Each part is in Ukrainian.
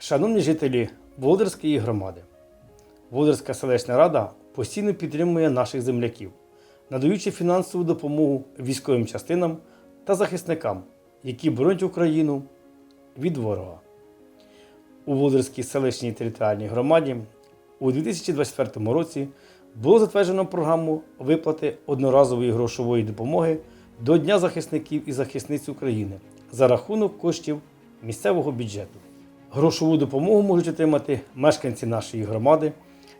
Шановні жителі Володарської громади, Володарська селищна рада постійно підтримує наших земляків, надаючи фінансову допомогу військовим частинам та захисникам, які боронять Україну від ворога. У Володарській селищній територіальній громаді у 2024 році було затверджено програму виплати одноразової грошової допомоги до Дня захисників і захисниць України за рахунок коштів місцевого бюджету. Грошову допомогу можуть отримати мешканці нашої громади,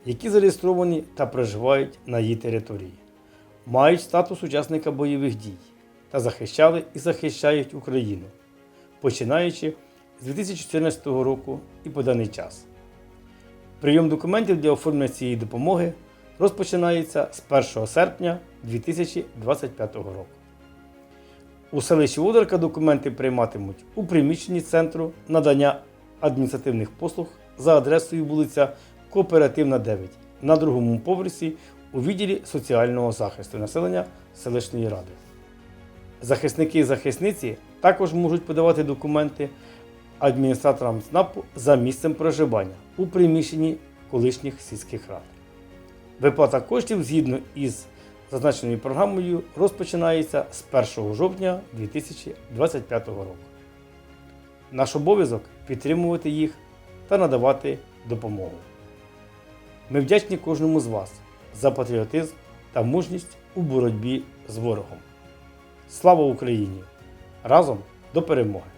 які зареєстровані та проживають на її території, мають статус учасника бойових дій та захищали і захищають Україну, починаючи з 2014 року і по даний час. Прийом документів для оформлення цієї допомоги розпочинається з 1 серпня 2025 року. У селищі Володарка документи прийматимуть у приміщенні центру надання адміністративних послуг за адресою вулиця Кооперативна 9 на другому поверсі у відділі соціального захисту населення селищної ради. Захисники і захисниці також можуть подавати документи адміністраторам ЦНАПу за місцем проживання у приміщенні колишніх сільських рад. Виплата коштів згідно із зазначеною програмою розпочинається з 1 жовтня 2025 року. Наш обов'язок підтримувати їх та надавати допомогу. Ми вдячні кожному з вас за патріотизм та мужність у боротьбі з ворогом. Слава Україні! Разом до перемоги!